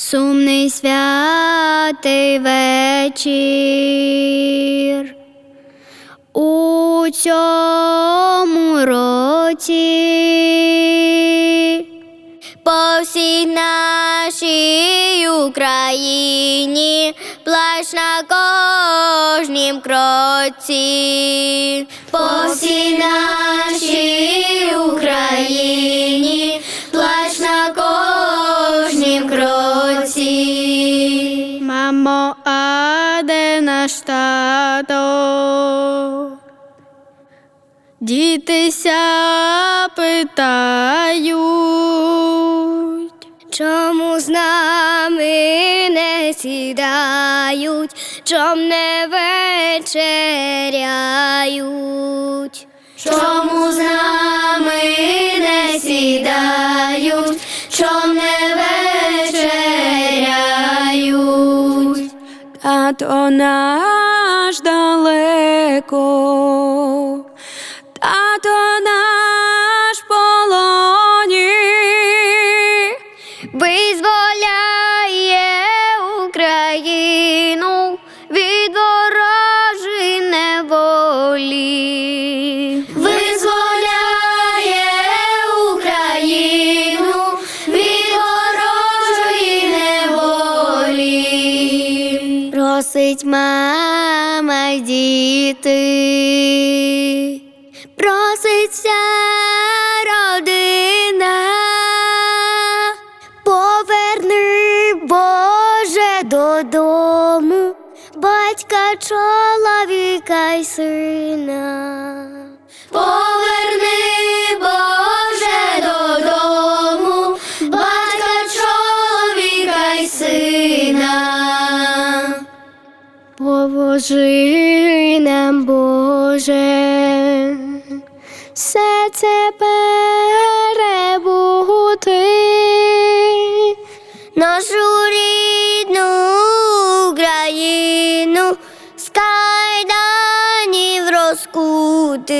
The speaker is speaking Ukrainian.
Сумний святий вечір. У цьому році по всій нашій Україні плач на кожнім кроці, по всій нашій наш? Дітися питають, чому з нами не сідають, чом не вечеряють, чому з нами Тато онаж далеко, Просить мама діти, просить вся родина. Поверни, Боже, додому, батька, чоловіка й сина. Поможи нам, Боже, все це перебути, нашу рідну Україну з кайданів розкути.